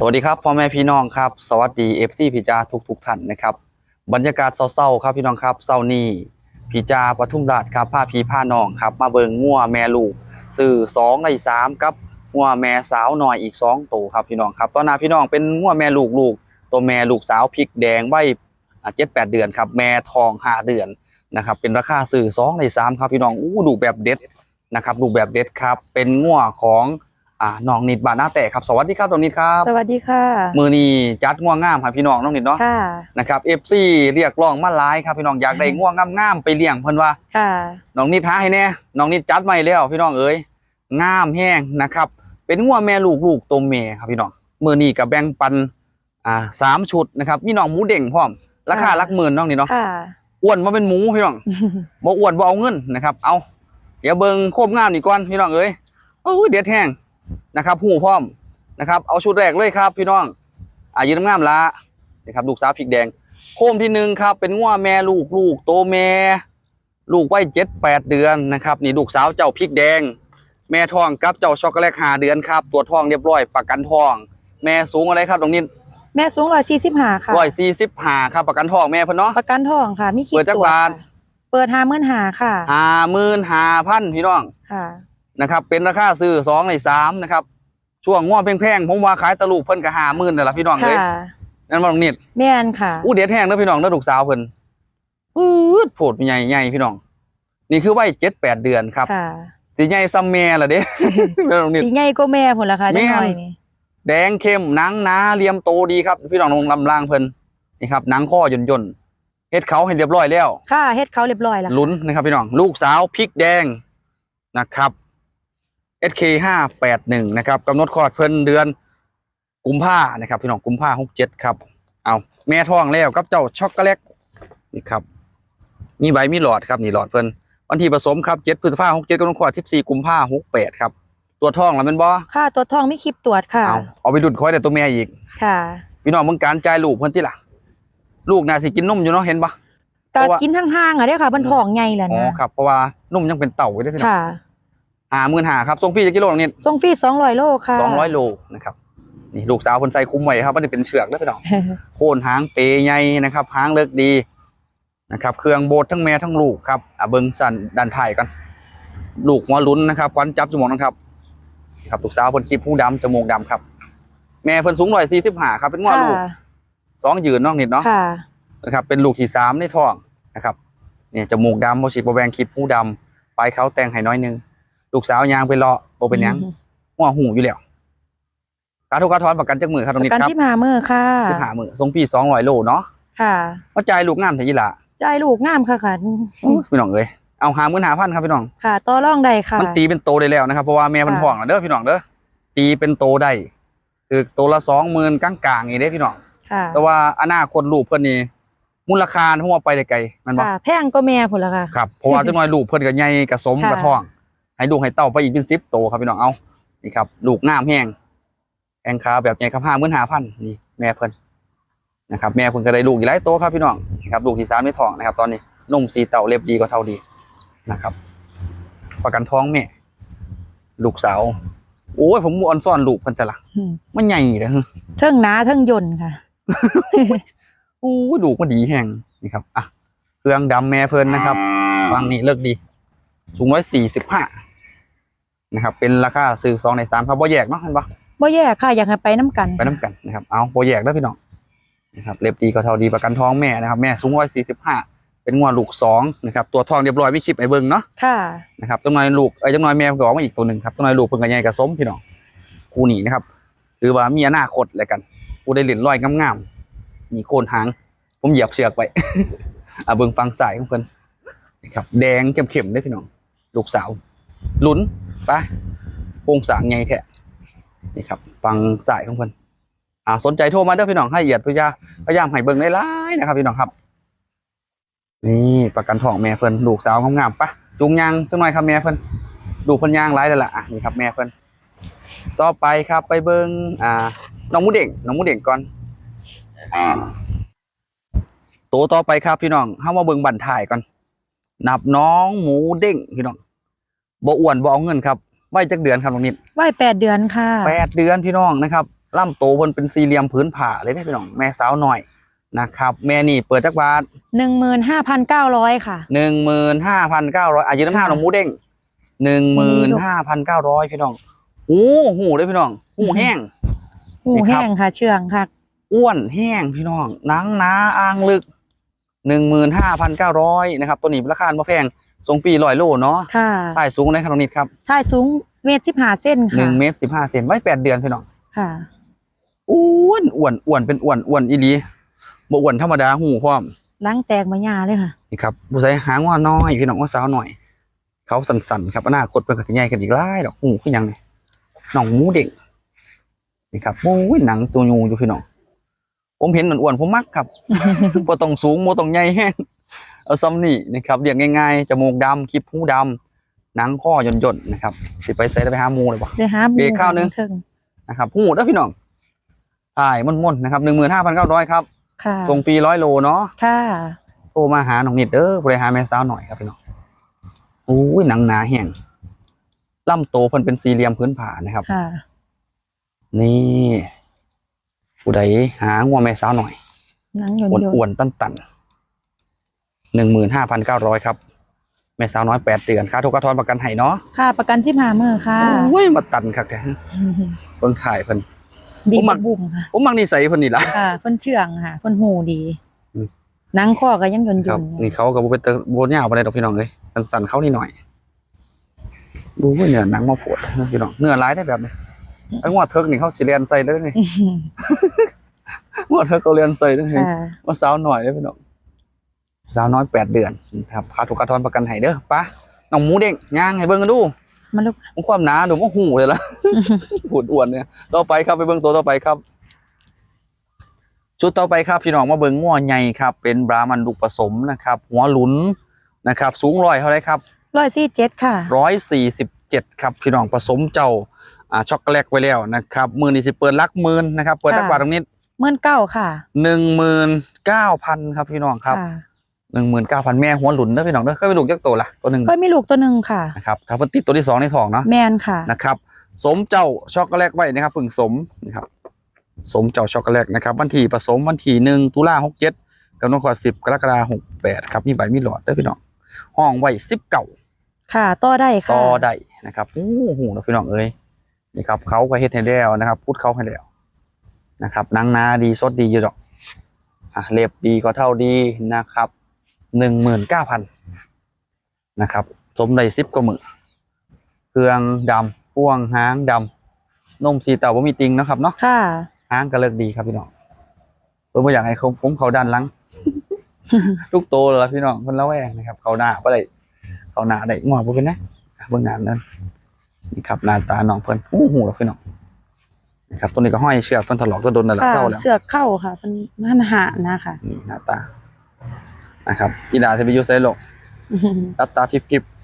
สวัสดีครับพ่อแม่พี่น้องครับสวัสดีเอฟซีพี่จาทุกทุกท่านนะครับ บรรยากาศเศร้าๆครับพี่น้องครับเศร้านี้พี่จาปทุมราชครับผ้าพีผ้าน้องครับ มาเบิงงัวแม่ลูกสื่อสองในสามกับงัวแม่สาวหน่อยอีกสองตัวครับพี่น้องครับตอนน้าพี่น้องเป็นงัวแม่ลูกลูกตัวแม่ลูกสาวพริกแดงไว้เจ็ดแปดเดือนครับแม่ทองห้าเดือนนะครับเป็นราคาสื่อสองในสามครับพี่น้องอู้ดูแบบเด็ดนะครับดูแบบเด็ดครับเป็นงัวของ อ่าน้องนิดบานหน้าแตกครับสวัสดีครับน้องนิดครับสวัสดีค่ะ มือนี้จัดง่วงงามครับพี่น้องน้องนิดเนาะค่ะนะครับเอฟซีเรียกร้องมาหลายครับพี่น้องอยากได้ง่วงงามๆไปเลี้ยงเพิ่นว่าค่ะน้องนิดท้าให้แน่น้องนิดจัดมาให้แล้วพี่น้องเอ้ยงามแห้งนะครับ เป็นง่วงแม่ลูกลูกตัวแม่ครับพี่น้องมือนี้กับแบ่งปันอ่าสามชุดนะครับมีน้องหมูเด้งพร้อมราคาหลักหมื่นน้องนี่เนาะค่ะอ้วนมาเป็นหมูพี่น้องบ่อ้วนบ่เอาเงินนะครับ เอาเดี๋ยวเบิ่งโคบงามนี่ก่อนพี่น้องเอ้ยโอ้ยเด็ดแห้ง นะครับหูพร้อมนะครับเอาชุดแรกเลยครับพี่น้องอายืนงามๆละนะครับลูกสาวพริกแดง โคมที่หนึ่งครับ เป็นง่วแม่ลูกลูกโตแม่ลูกไว้เจ็ดแปดเดือนนะครับนี่ลูกสาวเจ้าพริกแดง แม่ทองกับเจ้าช็อกโกแลตหาเดือนครับตัวจทองเรียบร้อยประกันทอง แม่สูงอะไรครับตรงนี้แม่สูงร้อยสี่สิบห้าค่ะร้อยสี่สิบห้าครับประกันทองแม่เพิ่นเนาะประกันทองค่ะมีคิดเปิดจักตัวบาทค่ะเปิดห้าหมื่นหาค่ะห้าหมื่นห้าพันพี่น้องค่ะ นะครับ เป็นราคาซื้อสองในสามนะครับ ช่วงง่วงแพงๆผมว่าขายตะลูกเพิ่นก็ห้าหมื่นนั่นแหละพี่น้องเลยค่ะนั่นมาตรงนี้แม่นค่ะอู้เด็ดแห้งเด้อพี่น้องเด้อลูกสาวเพิ่นปื๊ดโผดใหญ่ใหญ่พี่น้อง นี่คือไว้เจ็ดแปดเดือนครับค่ะสีใหญ่ซัมแม่ล่ะเด้แม่ตรงนี้สีใหญ่ก็แม่ผลละค่ะแม่จังนหน่อยนี่แดงเข้มหนังหนาเหลี่ยมโตดีครับ พี่น้องลงลำล่างเพิ่นนี่ครับหนังข้อย่นย่นๆเฮ็ดเขาให้เรียบร้อยแล้ว ค่ะเฮ็ดเขาเรียบร้อยแล้วค่ะลุ้นนะครับพี่น้อง ลูกสาวพริกแดงนะครับ SK ห้าแปดหนึ่งนะครับกำหนดคลอดเพิ่นเดือนกุมภานะครับพี่น้องกุมภาหกเจ็ดครับเอาแม่ท้องแล้วกับเจ้าช็อกโกแลตนี่ครับมีใบมีหลอดครับนี่หลอดเพิ่นวันที่ผสมครับเจ็ดพฤษภาหกเจ็ดกำหนดคลอดสิบสี่กุมภาหกแปดครับตัวท้องแล้วแมันบ่ค่ะตัวทองมีคลิปตรวจค่ะเอาเอาไปดุดคอยแต่ตัวแม่อีกค่ะพี่น้องมึงการจ่ายลูกเพิ่นที่ล่ะ ลูกน่าสิกินนมอยู่เนาะเห็นปะเพก็ราะว่ากินห่างๆอะเด้อค่ะมันทองใหญ่แหละอ๋อนะครับเพราะว่านมยังเป็นเต่าอยู่เด้อพี่น้องค่ะ หาหมื่นหาครับส่งฟรีจะกิโลนึงนี่ส่งฟรีสองร้อยโลค่ะสองร้อยโลนะครับนี่ลูกสาวคนใส่คุ้มไว้ครับมันจะเป็นเชือกแล้วพี่น้องโคนหางเปยใหญ่นะครับหางเลิกดีนะครับ เครื่องโบดทั้งแม่ทั้งลูกครับอะเบิ้งสันดันถ่ายกัน ลูกหัวลุ้นนะครับควันจับจมูกนะครับ ครับลูกสาวคนคลิปผู้ดำจมูกดำครับ แม่เพิ่นสูงร้อยสี่สิบห้าครับ เป็นงอลูกค่ะสองยืนน้องนิดเนาะค่ะนะครับ เป็นลูกที่สามในท้องนะครับเนี่ยจมูกดำโมชิบแวงคลิปผู้ดำปลายเขาแต่งให้น้อยหนึง ลูกสาวยางไปเลาะโบเป็นหยังหัวหูอยู่แล้วกาทุกกาทอนประกันจากมือครับตรงประนี้กันครับที่มาเมื่อค่ะที่หามือทรงพี่สองร้อยโลเนาะค่ะว่าจ่ายลูกงามเถอะยี่ละใจายลูกงามค่ะค่ะพี่น้องเอ้ยเอาหามื่นหาพันครับพี่น้องค่ะต่อรองได้ค่ะมันตีเป็นโตได้แล้วนะครับเพราะว่าแม่มันค่ะห่วงแล้วเด้อพี่น้องเด้อตีเป็นโตได้คือโตละสองหมื่นกลางๆอย่างเด้อพี่น้องค่ะแต่ว่าอนาคตลูกเพิ่นนี่มูลค่าหัวไปได้ไกลแมันบ่ค่ะแพงก็แม่ผลละค่ะครับเพราะว่าจังน้อยลูกเพิ่นก็ใหญ่กระสมค่ะกระท้อง ให้ลูกให้เต้าไปอีกเป็นสิบโตครับพี่น้องเอานี่ครับลูกงามแห้งแองขาแบบใหญ่ครับห้าหมื่นห้าพันนี่แม่เพิ่นนะครับแม่เพิ่นก็ได้ลูกอีกหลายโตครับพี่น้องนะครับลูกที่สามในท้องนะครับ ตอนนี้นมสีเต่าเล็บดีกว่าเท่าดีนะครับ ประกันท้องแม่ลูกสาวโอ้ยผมอ่อนซ่อนลูกเพิ่นแต่ละอืมมันใหญ่เด้อเทิงหนาเทิงยนต์ค่ะโอ้ยลูกมันดีแห้งนี่ครับอะเครื่องดำแม่เพิ่นนะครับฟังนี่เลิกดี สูงร้อยสี่สิบห้า นะครับเป็นราคาซื้อสองในสามครับบ่แยกเนาะเห็นปะบ่แย่ค่ะอยากให้ไปน้ำกันไปน้ำกันนะครับเอาบ่แยกได้อพี่น้องนะครับเล็บดีก็เท่าดีประกันท้องแม่นะครับแม่สูงร้อยสี่สิบห้าเป็นงวลูกสองนะครับตัวทองเรียบร้อยไม่คลิปไอ้เบิ้งเนาะค่ะนะครับจังน้อยลูกไอ้ยจังน้อยแม่เพิ่นก็ออกมาอีกตัวหนึ่งครับจังน้อยลูกเพิ่นก็ใหญ่กับสมพี่น้องคู่นี้นะครับหรือว่ามีอนาคตอะไรกันกูได้เหรียญร้อยงามๆนี่โคนหาง ผมเหยียบเชือกไปอะเบิ่งฟังสายของเพิ่นนะครับแดงเข้มๆได้อพี่น้องลูกสาวลุ้น ไปโป่งสางใหญ่แท้นี่ครับฟังสายของเพิ่นอ่าสนใจโทรมาเด้อพี่น้องให้ละเอียดพยาพยายามให้เบิ่งหลายนะครับ พี่น้องครับ นี่ประกันทองแม่เพิ่นลูกสาวงามๆปะจูงยางจังหน่อยครับแม่เพิ่นลูเพิ่นยางหลายแล้วล่ะอะนี่ครับแม่เพิ่นต่อไปครับไปเบิ่งอ่าน้องมูเด้งน้องมูเด้งก่อนอตัวต่อไปครับพี่น้องเฮามาเบิ่งบันทายก่อนนับน้องหมูเด้งพี่น้อง บ่อ้วนบ่เอาเงินครับไว้จักเดือนครับน้องนิดไหวแปดเดือนค่ะแปดเดือนพี่น้องนะครับล่ำโตเพิ่นเป็นสี่เหลี่ยมพื้นผ่าเลยได้อพี่น้องแม่สาวหน่อยนะครับ แม่นี่เปิดจักบาทหนึ่งหมื่นห้าพันเก้าร้อยค่ะหนึ่งหมื่นห้าพันเก้าร้อยอายุน้ำหน้าค่ะน้องหมูเด้งหนึ่งหมื่นห้าพันเก้าร้อยพี่น้องโอ้หูเลยพี่น้องหูแห้งหูนี่ครับแห้งค่ะ เชื่องค่ะ อ้วนแห้งพี่น้องหนังหนาอ่างลึกหนึ่งหมื่นห้าพันเก้าร้อยนะครับตัวนี้ราคาไม่แพง ทรงปีลอยโลเนาะค่ะใต้สูงในขนาดนี้ครับท่ายสูงเมตรสิบห้าเส้นหค่ะนึ่งเมตรสิบห้าเซนไว้แปดเดือนพี่น้องค่ะอ้วนอ้วนอ้วนเป็นอ้วนอ้วนอีหลีบ่อ้วนธรรมดาหูพร้อมล้างแตกมาหยาเลยค่ะนี่ครับผู้ชายหางว่าน้อยพี่น้องว่าสาวหน่อย เขาสั่นๆครับอนาคตเป็นกสิใหญ่กันอีกหลายดอกหูคือหยังนี่น้องหมูเด็กนี่ครับโอ้ยหนังตัวยูอยู่พี่น้องผมเห็นอ้วนๆผมมักครับบ่ต้องสูงบ่ต้องใหญ่แฮง เอาซ้ำนี่นะครับเรียกง่ายๆจมูกดำคลิปหูดำหนังข้อย่นๆนะครับสิไปใส่ได้ไปหาหมูเลยบ่เดี๋ยวหาหมูเบรกข้าวนึงเทิงนะครับหูเด้อพี่น้องถ่ายม่วนๆนะครับ15,900ครับค่ะส่งฟรีร้อยโลเนาะค่ะโทรมาหาน้องนิดเด้อบริหารแม่สาวหน่อยครับพี่น้องโอ้ยหนังหนาแห้งล่ำโตเพิ่นเป็นสี่เหลี่ยมพื้นผ่านะครับ ค่ะ นี่ผู้ใดหางัวแม่สาวหน่อย หนังหยนอ้วนยนอ้วนๆตันตัน หนึ่งหมื่นห้าพันเก้าร้อยครับ แม่สาวน้อยแปดเดือนค่าทุกกระทอนประกันให้เนาะค่ะ ประกันสิบห้ามือค่ะโอ้ยมาตันครับแกเพิ่นถ่ายเพิ่นดีผมมักบุ่มค่ะผมมักนิสัยเพิ่นนี่ล่ะค่ะเพิ่นเชื่องค่ะเพิ่นหูดีอืมหนังข้อก็ยังหยนยครับนนี่เขาก็บ่เป็นตะโบนยาวปานใดดอกพี่น้องเอ้ยสั่นๆเขานี่หน่อยดูว่าเนื้อหนังมาโผดนะพี่น้องเนื้อร้ายได้แบบนี้ไอ้งัวเทิกนี่เขาสิเรียนใส่ได้นี่ว่าเธอก็เรียนใส่ได้ไงค่ะว่าสาวหน่อยได้พี่น้อง สาวน้อยแปดเดือนครับพาถูกกระทอนประกันให้เด้อปะน้องหมูเด้งย่างให้เบิ่งกันดูมาลูกมันความหนาดูว่าหูเลยละหูดอ้วนเนี่ยต่อไปครับไปเบิ่งตัวต่อไปครับ ชุดต่อไปครับพี่น้องมาเบิ่งง้อใหญ่ครับ เป็นบรามันลูกผสมนะครับ หัวหลุนนะครับ สูงร้อยเท่าไหรครับร้อยสี่เจ็ดค่ะร้อยสี่สิบเจ็ดครับพี่น้องผสมเจ้าอ่าช็อกโกแลตไว้แล้วนะครับมือนี้สิเปิดลักหมื่นนะครับเปิดลักค่ะบาทตรงนี้เมื่นเก้าค่ะหนึ่งหมื่นเก้าพันครับพี่น้องครับค่ะ หนึ่งหมื่นเก้าพันแม่หัวหลุนเด้อพี่น้องเด้อเคยไปลูกยักษ์โตละตัวหนึ่งก็มีลูกตัวหนึ่งค่ะนะครับถ้าเพิ่นติดตัวที่สองในท้องเนาะแมนค่ะนะครับ สมเจ้าช็อกโกแลตไว้นะครับพึ่งสมนะครับ สมเจ้าช็อกโกแลตนะครับ วันที่ผสมวันที่หนึ่งตุลาหกเจ็ดกำหนดขอสิบกรกฎาหกแปดครับมีใบมีหลอดเด้อพี่น้องห้องไว้สิบเก่าค่ะต่อได้ค่ะต่อได้นะครับโอ้โหนะพี่น้องเอ้ยนี่ครับเขาก็เฮ็ดให้แล้วนะครับ พูดเขาให้แล้วนะครับหนังนาดีสดดีอยู่ดอกอะเล็บดีก็เท่าดีนะครับ หนึ่งหมื่นเก้าพันนะครับ สมได้สิบกว่ามือเครื่องดำพ่วงหางดำนมสีเต่าว่ามีติงนะครับเนาะค่ะหางก็เลิกดีครับพี่น้องเพื่อไม่อยากให้เขาผมเขาดันหลังลูกโตเลยล่ะพี่น้องคนละแวงนะครับ เขาหน้าก็ได้เขาหน้าได้งอบ่เป็นนะอะเบื้องหน้านั้นนี่ครับหน้าตาน้องเพิ่นโอ้โหพี่น้องนะครับตัวนี้ก็ห้อยเชือกเพิ่นถลอกตัวโดนนั่นแหละค่ะเศร้าแล้วเสือกเข้าค่ะเป็นนั่นหานะคะนี่หน้าตา นะครับอีดาเทวิยุไซโลกรับตาพริบๆ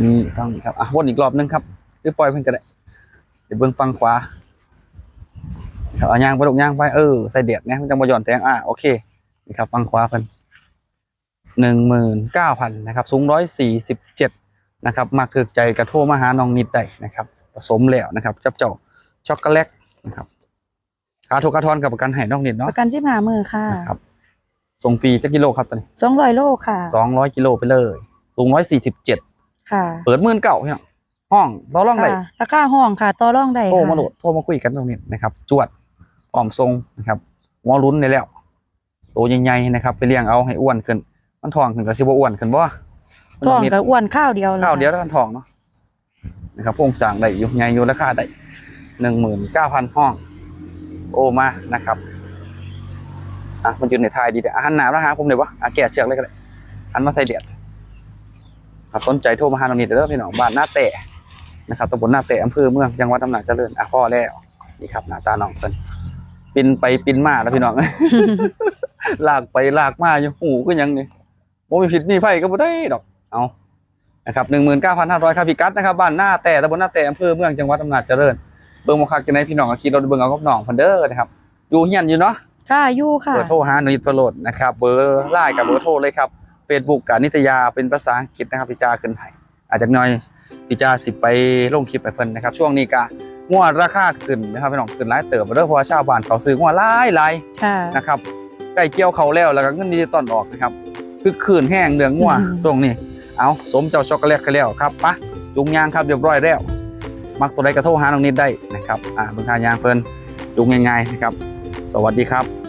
นี่ฟังนี่ครับ อะวนอีกรอบนึงครับหรือปล่อยเพิ่นก็ได้ เดี๋ยวเบิ่งฟังขวาครับเอาย่างไปลูกย่างไปเออใส่เดียดเนี่ยมันจะมาหย่อนแตงอะโอเคนี่ครับฟังขวาเพิ่นหนึ่งหมื่นเก้าพันนะครับ สูงร้อยสี่สิบเจ็ดนะครับ มากถึกใจกระโทรมาหาน้องนิดได้นะครับ ผสมแล้วนะครับ จับเจ้าช็อกโกแลตนะครับ ค่าทุกกระทอนกับประกันให้น้องนิดปเนาะระกันสิบห้ามือค่ะนะครับส่งฟรีจักกิโลครับตอนนี้สองร้อยโลค่ะสองร้อยกิโลไปเลยสูงร้อยสี่สิบเจ็ดค่ะ เปิดหมื่นเก่าเพียงห้องต่อรองได้ค่ะราคาห้องค่ะต่อรองได้โทรค่ะมาโหลดโทรมาคุยกันตรงนี้นะครับ จวดพร้อมทรงนะครับหัวลุ้นได้แล้วตัวใหญ่ๆนะครับ ไปเลี้ยงเอาให้อ้วนขึ้นมันทองขึ้นก็สิบ่อ้วนขึ้นบ่ท้องนิดก็อ้วนข้าวเดียวลข้าวเดียวแล้วกันทองเนาะนะครับโครงสร้างได้อยู่ใหญ่อยู่ราคาได้หนึ่งหมื่นเก้าพันห้อง โอมานะครับอะมันอยู่ในทายดีเดี๋ยวอ่หันหน้ามาหาผมเลยวะอะแกะเชือกเลยก็ได้หันมาใส่เดียดครับสนใจโทรมาหาเรานี่เด้อพี่น้องบ้านหน้าเตะนะครับตำบลหน้าเตะอำเภอเมืองจังหวัดอำนาจเจริญอะพ่อแล้วนี่ครับหน้าตาน้องเพิ่นปินไปปินมาแล้วพี่น้องลากไปลากมาอยู่หูก็ยังนี่บ่มีผิดมีไผก็บ่ได้ดอกเอานะครับ19,500ครับพี่กัดนะครับบ้านหน้าแต่ตำบลหน้าแต่อำเภอเมืองจังหวัดอำนาจเจริญ เบิ้งบ่คักจังได๋พี่น้องก็คิดเราเบิ้งเอากับน้องพันเดอร์นะครับ อยู่เฮียนอยู่เนาะค่ะอยู่ค่ะเบอร์โทรหานิตโลดนะครับ เบอร์ไลน์กับเบอร์โทรเลยครับ Facebook กับนิตยาเป็นภาษาอังกฤษนะครับพิจาขึ้นไห้อาจจะน้อยพิจาสิไปลงคลิปไปเพิ่นนะครับ ช่วงนี้ก็งวดราคาขึ้นนะครับพี่น้องขึ้นไล่เติบเด้อเพราะว่าชาวบ้านเขาซื้องวดไล่ไล่นะครับใกล้เกี่ยวเขาแล้วแล้วก็เงินดีตอนออกนะครับคือคืนแห้งเดืองงัช่วงนี้ เอาสมเจ้าช็อกโกแลตกันแล้วครับปะจุงยางครับเรียบร้อยแล้ว มักตัวใดกระโทรหาน้องนิดได้นะครับอ่าบุญงทางยางเพิ่นดูง่ายๆนะครับ สวัสดีครับ